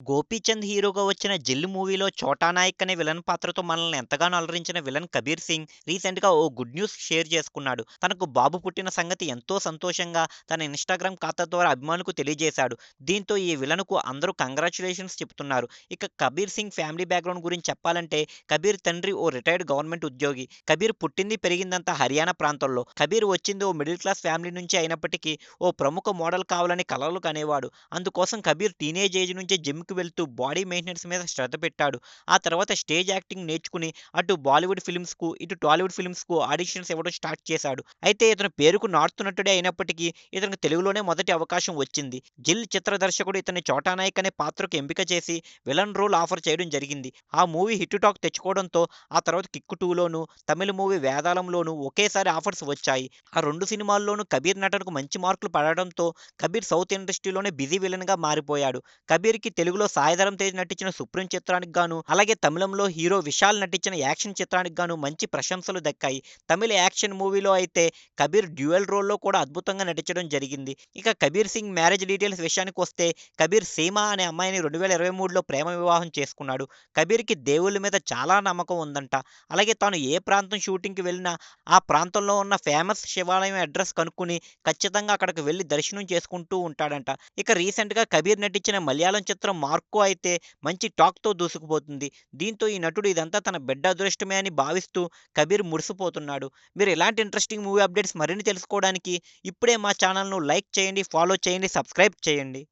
గోపీచంద్ హీరోగా వచ్చిన 'జిల్' మూవీలో చోటా నాయక్ అనే విలన్ పాత్రతో మనల్ని ఎంతగానో అలరించిన విలన్ కబీర్ సింగ్ రీసెంట్‌గా ఓ గుడ్ న్యూస్ షేర్ చేసుకున్నాడు. తనకు బాబు పుట్టిన సంగతి ఎంతో సంతోషంగా తన ఇన్‌స్టాగ్రామ్ ఖాతా ద్వారా అభిమానులకు తెలియజేశాడు. దీంతో ఈ విలన్‌కు అందరూ కంగ్రాచులేషన్స్ చెబుతున్నారు. ఇక కబీర్ సింగ్ ఫ్యామిలీ బ్యాక్‌గ్రౌండ్ గురించి చెప్పాలంటే కబీర్ తండ్రి ఓ రిటైర్డ్ గవర్నమెంట్ ఉద్యోగి. కబీర్ పుట్టింది, పెరిగిందంతా హర్యానా ప్రాంతంలో. కబీర్ వచ్చింది ఓ మిడిల్ క్లాస్ ఫ్యామిలీ నుంచి అయినప్పటికీ ఓ ప్రముఖ మోడల్ కావాలని కలలు కనేవాడు. అందుకోసం కబీర్ టీనేజ్ ఏజ్ నుంచే జిమ్‌కి వెళ్తూ బాడీ మెయింటెనెన్స్ మీద శ్రద్ధ పెట్టాడు. ఆ తర్వాత స్టేజ్ యాక్టింగ్ నేర్చుకుని అటు బాలీవుడ్ ఫిల్మ్స్‌కు, ఇటు టాలీవుడ్ ఫిల్మ్స్‌కు ఆడిషన్స్ ఇవ్వడం స్టార్ట్ చేశాడు. అయితే ఇతను పేరుకు నార్త్ నటుడే అయినప్పటికీ ఇతనికి తెలుగులోనే మొదటి అవకాశం వచ్చింది. 'జిల్' చిత్ర దర్శకుడు ఇతని చోటా నాయక్ అనే పాత్రకు ఎంపిక చేసి విలన్ రోల్ ఆఫర్ చేయడం జరిగింది. ఆ మూవీ హిట్ టాక్ తెచ్చుకోవడంతో ఆ తర్వాత కిక్కు టూలోను తమిళ మూవీ 'వేదాళంలోనూ ఒకేసారి ఆఫర్స్ వచ్చాయి. ఆ రెండు సినిమాల్లోనూ కబీర్ నటనకు మంచి మార్కులు పడడంతో కబీర్ సౌత్ ఇండస్ట్రీలోనే బిజీ విలన్‌గా మారిపోయాడు. కబీర్‌కి తెలుగులో సాయిధరం తేజ్ నటించిన 'సుప్రీం' చిత్రానికి గాను, అలాగే తమిళంలో హీరో విశాల్ నటించిన యాక్షన్ చిత్రానికి గాను మంచి ప్రశంసలు దక్కాయి. తమిళ యాక్షన్ మూవీలో అయితే కబీర్ డ్యూయల్ రోల్‌లో కూడా అద్భుతంగా నటించడం జరిగింది. ఇక కబీర్ సింగ్ మ్యారేజ్ డీటెయిల్స్ విషయానికి వస్తే కబీర్ సీమా అనే అమ్మాయిని 2023లో ప్రేమ వివాహం చేసుకున్నాడు. కబీర్‌కి దేవుళ్ళ మీద చాలా నమ్మకం ఉందంట. అలాగే తాను ఏ ప్రాంతం షూటింగ్‌కి వెళ్ళినా ఆ ప్రాంతంలో ఉన్న ఫేమస్ శివాలయం అడ్రస్ కనుక్కొని ఖచ్చితంగా అక్కడికి వెళ్ళి దర్శనం చేసుకుంటూ ఉంటాడంట. ఇక రీసెంట్‌గా కబీర్ నటించిన మలయాళం చిత్రం 'మార్కో' అయితే మంచి టాక్‌తో దూసుకుపోతుంది. దీంతో ఈ నటుడు ఇదంతా తన బిడ్డ అదృష్టమే అని భావిస్తూ కబీర్ మురిసిపోతున్నాడు. మీరు ఇలాంటి ఇంట్రెస్టింగ్ మూవీ అప్డేట్స్ మరిన్ని తెలుసుకోవడానికి ఇప్పుడే మా ఛానల్‌ను లైక్ చేయండి, ఫాలో చేయండి, సబ్స్క్రైబ్ చేయండి.